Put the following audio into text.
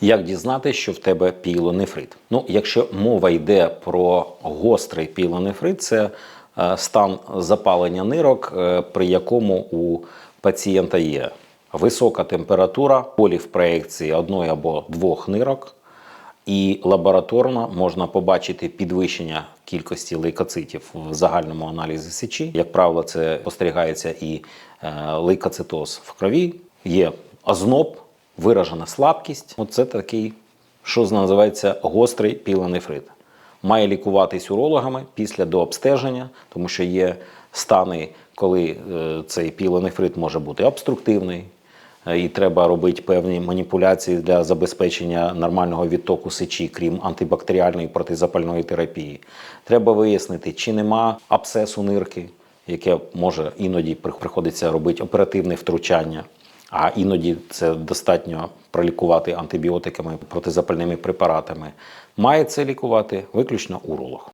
Як дізнати, що в тебе пілонефрит? Ну, якщо мова йде про гострий пілонефрит, це е, стан запалення нирок, е, при якому у пацієнта є висока температура, болі в проекції одної або двох нирок, і лабораторно можна побачити підвищення кількості лейкоцитів в загальному аналізі сечі. Як правило, це спостерігається і е, лейкоцитоз в крові, є озноб, виражена слабкість. Оце такий, що називається гострий пілонефрит. Має лікуватись урологами після дообстеження, тому що є стани, коли е, цей пілонефрит може бути обструктивний, Е, і треба робити певні маніпуляції для забезпечення нормального відтоку сечі, крім антибактеріальної протизапальної терапії. Треба вияснити, чи нема абсцесу нирки, яке може іноді приходиться робити оперативне втручання. А іноді це достатньо пролікувати антибіотиками, протизапальними препаратами. Має це лікувати виключно уролог.